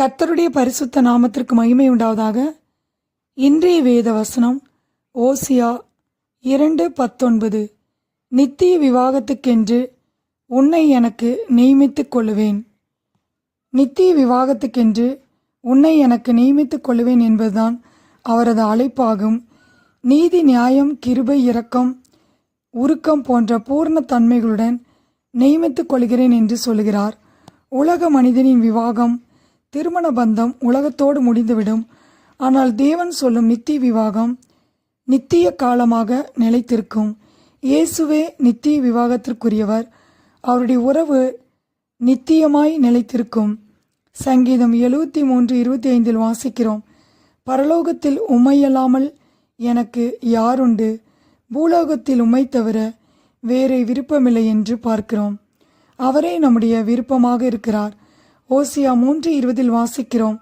கர்த்தருடைய பரிசுத்த நாமத்திற்கு மகிமை உண்டாவதாக இன்றைய வேத வசனம் ஓசியா இரண்டு பத்தொன்பது. நித்திய விவாகத்துக்கென்று உன்னை எனக்கு நியமித்துக் கொள்ளுவேன். நித்திய விவாகத்துக்கென்று உன்னை எனக்கு நியமித்துக் கொள்ளுவேன் என்பதுதான் அவரது அழைப்பாகும். நீதி நியாயம் கிருபை இரக்கம் உருக்கம் போன்ற பூர்ண தன்மைகளுடன் நியமித்துக் கொள்கிறேன் என்று சொல்கிறார். உலக மனிதனின் விவாகம் திருமண பந்தம் உலகத்தோடு முடிந்துவிடும். ஆனால் தேவன் சொல்லும் நித்திய விவாகம் நித்திய காலமாக நிலைத்திருக்கும். இயேசுவே நித்திய விவாகத்திற்குரியவர். அவருடைய உறவு நித்தியமாய் நிலைத்திருக்கும். சங்கீதம் எழுபத்தி மூன்று இருபத்தி ஐந்தில் வாசிக்கிறோம். பரலோகத்தில் உம்மையல்லாமல் எனக்கு யாருண்டு? பூலோகத்தில் உம்மை தவிர வேறு விருப்பமில்லை என்று பார்க்கிறோம். அவரே நம்முடைய விருப்பமாக இருக்கிறார். ஓசியா மூன்று இருபதில் வாசிக்கிறோம்.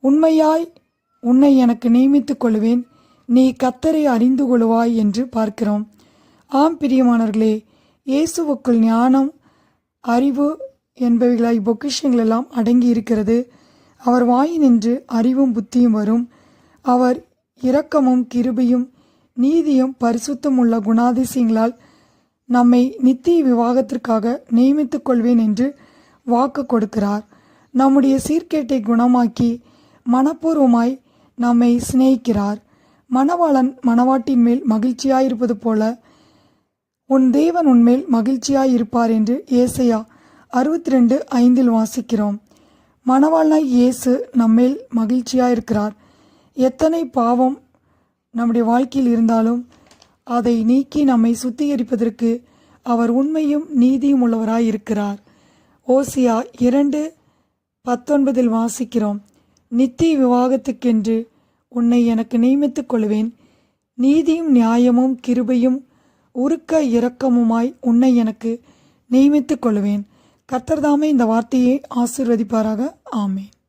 உண்மையாய் உன்னை எனக்கு நியமித்துக் கொள்வேன். நீ கத்தரை அறிந்து கொள்வாய் என்று பார்க்கிறோம். ஆம் பிரியமானவர்களே இயேசுவுக்குள் ஞானம் அறிவு என்பவைகளாய் பொக்கிஷங்கள் எல்லாம் அடங்கி இருக்கிறது அவர் வாய் நின்று அறிவும் புத்தியும் வரும். அவர் இரக்கமும் கிருபையும் நீதியும் பரிசுத்தம் உள்ள குணாதிசயங்களால் நம்மை நித்திய விவாகத்திற்காக நியமித்துக் கொள்வேன் என்று வாக்கு கொடுக்கிறார். நம்முடைய சீர்கேட்டை குணமாக்கி மனப்பூர்வமாய் நம்மை சிநேகிக்கிறார். மணவாளன் மணவாட்டின் மேல் மகிழ்ச்சியாயிருப்பது போல உன் தேவன் உன்மேல் மகிழ்ச்சியாயிருப்பார் என்று ஏசையா அறுபத்தி ரெண்டு ஐந்தில் வாசிக்கிறோம். மணவாளனாய் இயேசு நம்மேல் மகிழ்ச்சியாயிருக்கிறார். எத்தனை பாவம் நம்முடைய வாழ்க்கையில் இருந்தாலும் அதை நீக்கி நம்மை சுத்திகரிப்பதற்கு அவர் உண்மையும் நீதியும் உள்ளவராய் இருக்கிறார் ஓசியா இரண்டு பத்தொன்பதில் வாசிக்கிறோம் நித்திய விவாகத்துக்கென்று உன்னை எனக்கு நியமித்துக் கொள்வேன். நீதியும் நியாயமும் கிருபையும் உருக்க இரக்கமுமாய் உன்னை எனக்கு நியமித்துக் கொள்வேன். கர்த்தர்தாமே இந்த வார்த்தையை ஆசீர்வதிப்பாராக. ஆமேன்.